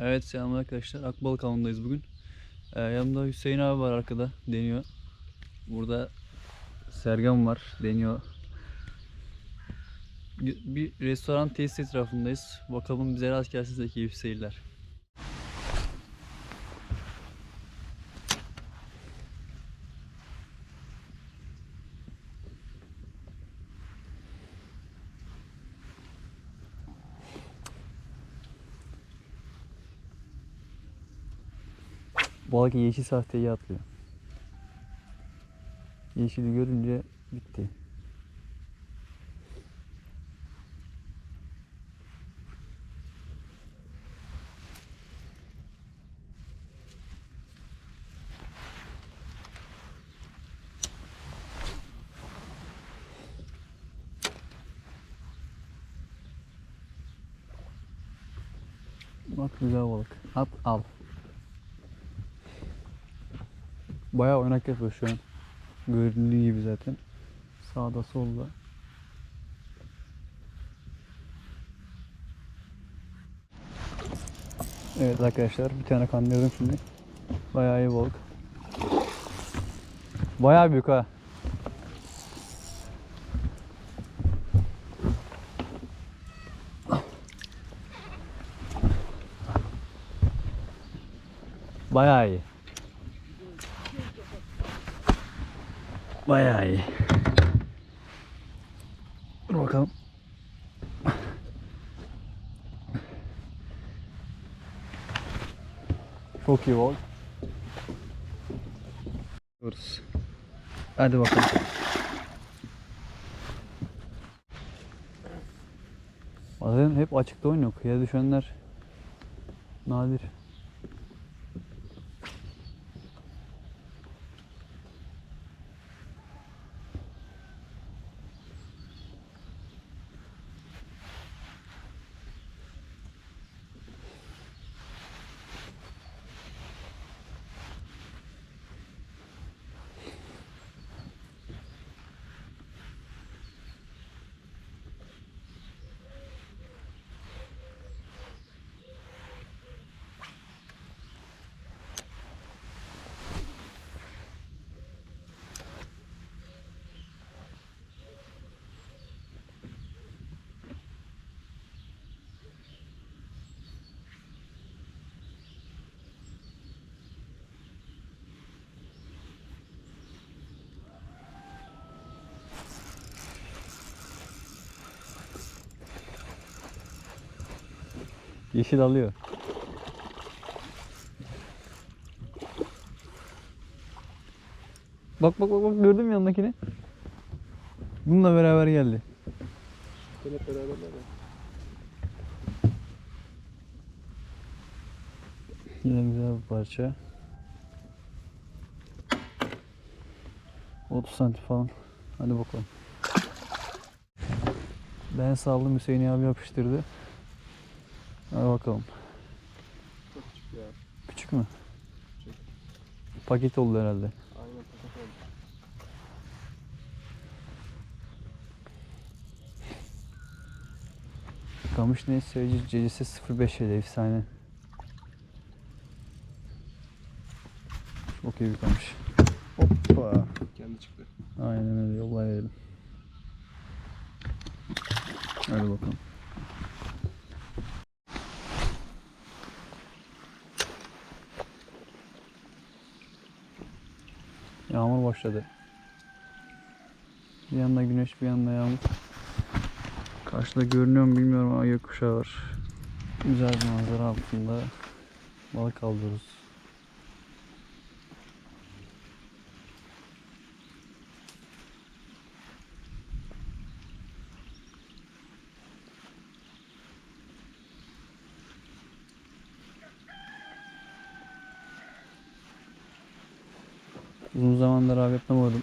Evet selam arkadaşlar. Akbalık avındayız bugün. Ee, yanımda Hüseyin abi var arkada deniyor. Burada Sergen var deniyor. Bir restoran tesis etrafındayız. Bakalım bize rast gelsin de keyifli seyirler. Balık yeşil sahteyi atlıyor. Yeşili görünce bitti. Bak güzel balık. At al. Bayağı oynak yapıyor şu an. Göründüğü gibi zaten. Sağda solda. Evet arkadaşlar bir tane kandırdım şimdi. Bayağı iyi balık. Bayağı büyük ha. Bayağı iyi. Bayağı iyi. Dur bakalım. Çok iyi. Diyoruz. Hadi bakalım. Bazen hep açıkta oynuyor. Kıyıya düşenler nadir. Yeşil alıyor. Bak bak bak bak gördün mü yanındakini? Bununla beraber geldi. Hep beraberler. Yine güzel bir parça. 30 santim falan. Hadi bakalım. Ben saldım Hüseyin abi yapıştırdı. Hadi bakalım. Çok küçük ya. Küçük mü? Küçük. Paket oldu herhalde. Aynen paket oldu. Kamış ne sayıcı cecisi 05 ile efsane. Çok iyi bir kamış. Hoppa. Kendi çıktı. Aynen öyle yollayalım. Hadi bakalım. Yağmur başladı. Bir yanda güneş bir yanda yağmur. Karşıda görünüyor mu bilmiyorum ama gökkuşağı var. Güzel bir manzara altında balık avlıyoruz. Uzun zamandır abi yapamadım.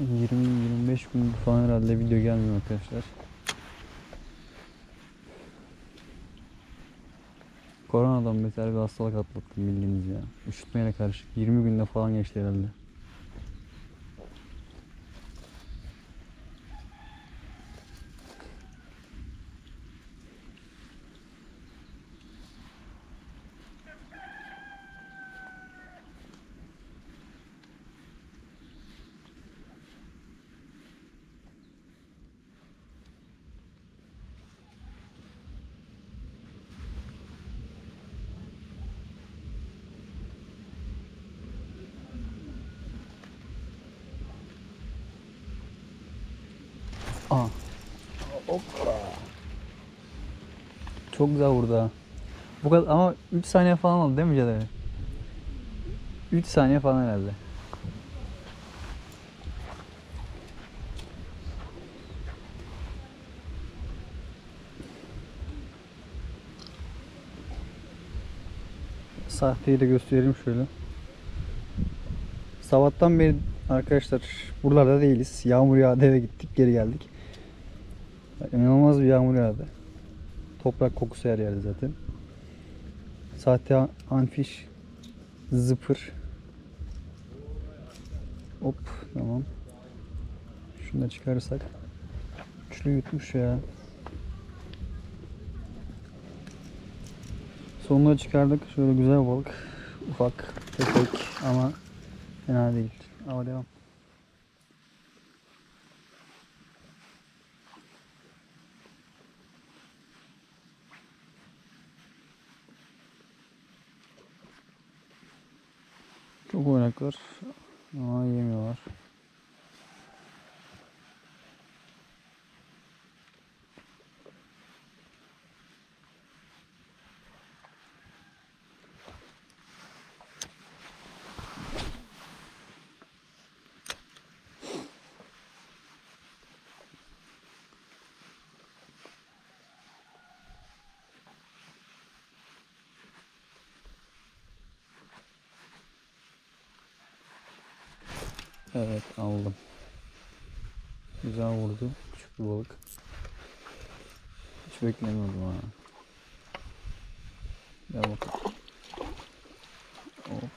20-25 gün falan herhalde video gelmiyor arkadaşlar. Koronadan beter bir hastalık atlattım bildiğiniz ya. Üşütmeyle karışık. 20 günde falan geçti herhalde. Hoppa. Çok güzel vurdu ha. Bu kadar ama 3 saniye falan oldu değil mi Caner? 3 saniye falan herhalde. Sahteyi de göstereyim şöyle. Sabahtan beri arkadaşlar buralarda değiliz. Yağmur yağdı eve gittik geri geldik. İnanılmaz bir yağmur yağdı. Toprak kokusu her yerde zaten. Sahte anfiş zıpır. Hop tamam. Şunu da çıkarırsak. Üçlü yutmuş ya. Sonunda çıkardık. Şöyle güzel balık. Ufak, tefek ama fena değil. Ama devam. Çok oynaklar ama yemiyorlar. Evet aldım. Güzel vurdu. Küçük bir balık. Hiç beklemiyordum ha. Gel bakalım. Hop.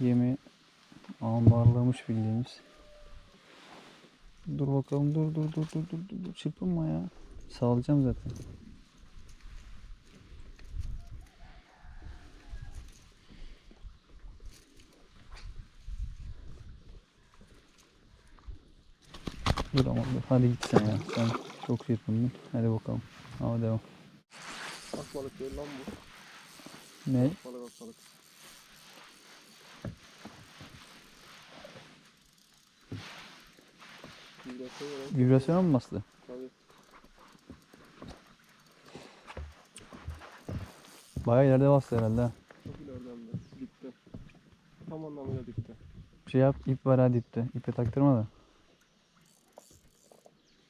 Yemi ambarlamış bildiğimiz. Dur bakalım dur dur dur dur dur dur, çırpınma ya. Sağlayacağım zaten. Dur ama dur. Hadi git sen ya. Sen çok çırpındın. Hadi bakalım. Ama devam. Bak balık değil lan bu. Ne? Balık bak balık. Vibrasyon yok. Vibrasyona mı bastı? Tabii. Bayağı ileride bastı herhalde. ha. Çok ileriden de. Dipte. Tam anlamıyla dipte. Bir şey yap ip var hadi ipte. İpe taktırma da.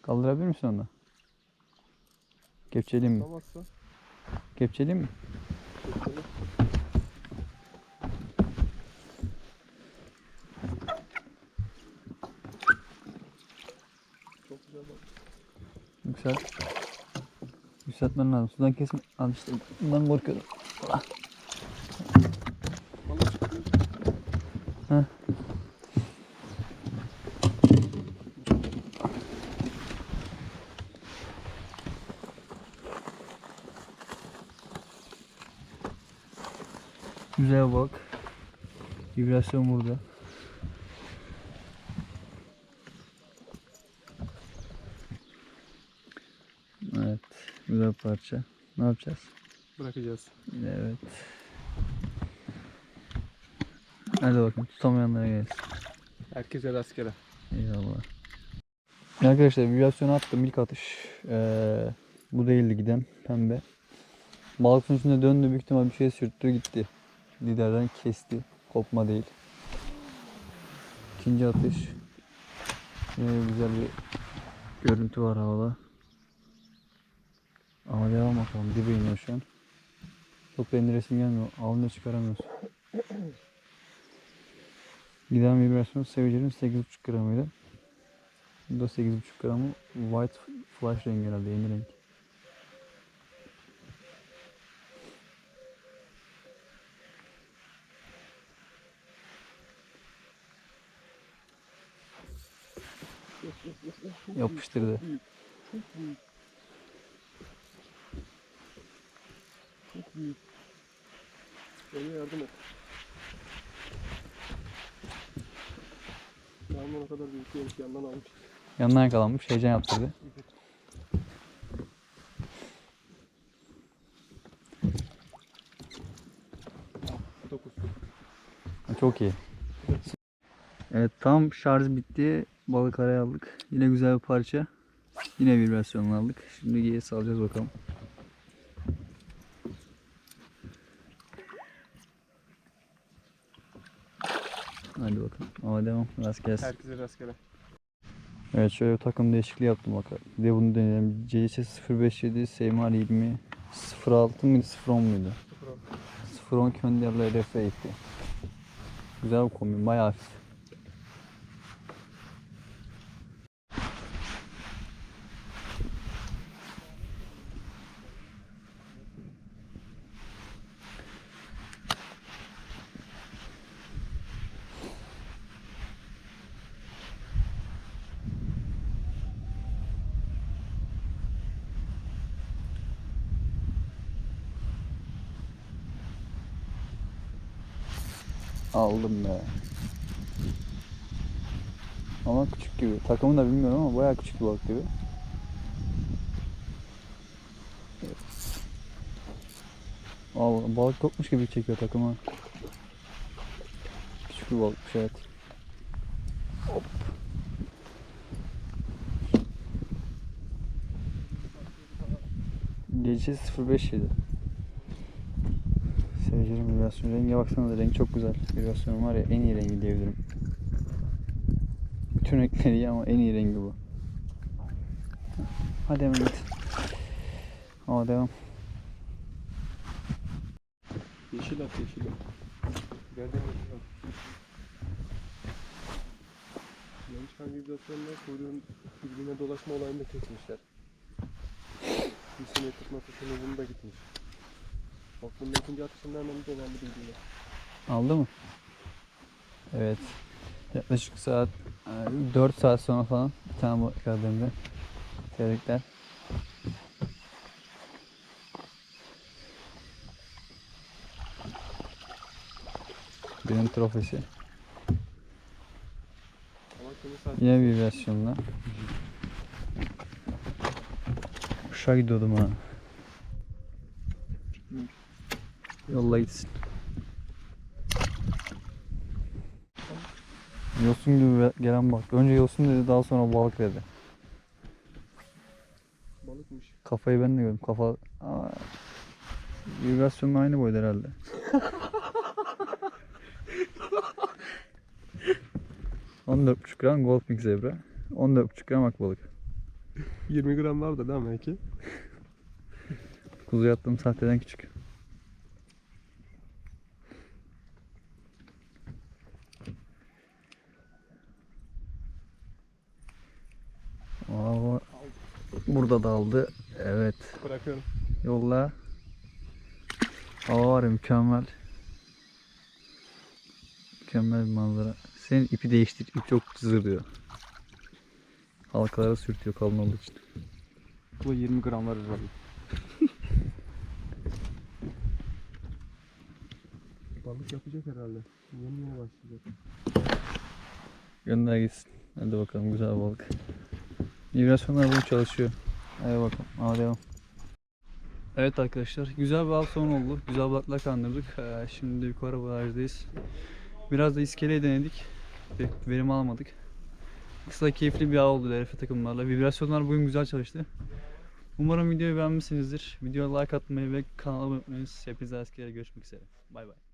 Kaldırabilir misin onu? da? Kepçeleyeyim mi? Tutamazsa. Kepçeleyeyim mi? Çekmeli. Çok güzel bak. Yükselt. Yükseltmen lazım. Sudan kesme. Al işte. Bundan korkuyordum. Ah. Heh. Güzel bak. Vibrasyon burada. Evet. Güzel parça. Ne yapacağız? Bırakacağız. Evet. Hadi bakın tutamayanlara gelsin. Herkese rastgele. Eyvallah. Arkadaşlar vibrasyonu attım ilk atış. Ee, bu değildi giden pembe. Balık üstüne döndü büyük ihtimal bir şey sürttü gitti. Liderden kesti. Kopma değil. İkinci atış. Yine güzel bir görüntü var havada. Ama devam bakalım. Dibe iniyor şu an. Çok beğendi resim gelmiyor. Alnını çıkaramıyoruz. Giden vibrasyon seveceğin 8.5 gramıydı. Bu da 8.5 gramı white flash rengi herhalde yeni renk. Yapıştırdı. Çok büyük. Çok büyük. Bana yardım et. Yandan o kadar büyük değilmiş, yandan almış. Yanına yakalanmış. Heyecan yaptırdı. Çok iyi. Evet tam şarj bitti. Balık araya aldık. Yine güzel bir parça. Yine bir versiyonunu aldık. Şimdi G'ye salacağız bakalım. Hadi bakalım. Ama devam. Rast gelsin. Herkese rastgele. Evet şöyle bir takım değişikliği yaptım bak. Bir de bunu deneyelim. CS 057, Seymar 20, 06 mıydı 010 muydu? 010 Könder'le RF gitti. Güzel bir kombin bayağı hafif. Aldım be. Ama küçük gibi. Takımı da bilmiyorum ama bayağı küçük bir balık gibi. Evet. Aa, balık kopmuş gibi çekiyor takımı. Küçük bir balıkmış evet. Hop. Gece 057. Sevgilim vibrasyon renge baksana renk çok güzel. Vibrasyonum var ya en iyi rengi diyebilirim. Bütün renkleri iyi ama en iyi rengi bu. Hadi hemen git. Ama devam. Yeşil at yeşil at. Nereden yeşil at? Yanlış hangi vibrasyonla kuyruğun birbirine dolaşma olayını da kesmişler. Bir simetrik masasını bunu da gitmiş. Bak bunun ikinci atışından hemen bir önemli bilgiler. Aldı mı? Evet. Yaklaşık saat 4 saat sonra falan bir tane balık geldiğimde. Tebrikler. Benim trofesi. Yine bir versiyonla. Kuşa gidiyordum ha. Yolla gitsin. Yosun gibi gelen bak. Önce yosun dedi daha sonra balık dedi. balıkmış. Kafayı ben de gördüm. Kafa Aa, vibrasyonla aynı boyda herhalde. ...14,5 gram Gold Big Zebra. 14,5 gram akbalık. 20 gram var da değil mi belki? Kuzu attığım sahteden küçük. Aa, burada da aldı. Evet. Bırakıyorum. Yolla. Hava var mükemmel. Mükemmel bir manzara. Senin ipi değiştir. İp çok cızır Halkalara sürtüyor kalın olduğu için. Bu 20 gram var herhalde. Balık yapacak herhalde. Yeni başlayacak. Gönder gitsin. Hadi bakalım güzel balık. Vibrasyonlar bunu çalışıyor. Hadi bakalım. Hadi devam. Evet arkadaşlar güzel bir av sonu oldu. Güzel balıklar kandırdık. Ee, şimdi yukarı barajdayız. Biraz da iskeleyi denedik. Pek verim alamadık. Kısa keyifli bir av oldu LRF takımlarla. Vibrasyonlar bugün güzel çalıştı. Umarım videoyu beğenmişsinizdir. Videoya like atmayı ve kanala abone olmayı unutmayınız. Hepinize askere görüşmek üzere. Bay bay.